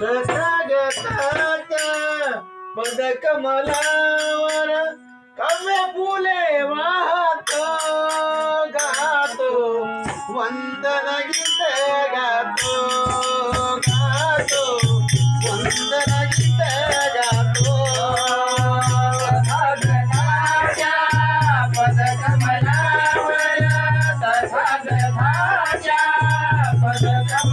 ತಥಾಗತ ಪದ ಕಮಲಾವರ ಕವ್ಯ ಪುಲೆ ವಾಹತೋ ಗಾತು ವಂದನ ಗೀತೆ ಗಾತೋ.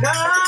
God.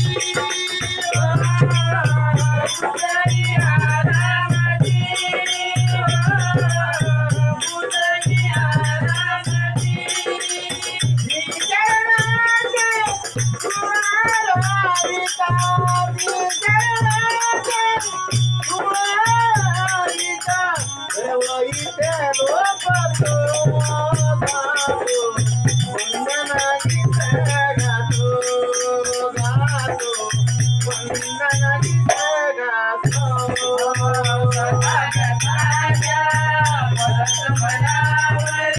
Oh.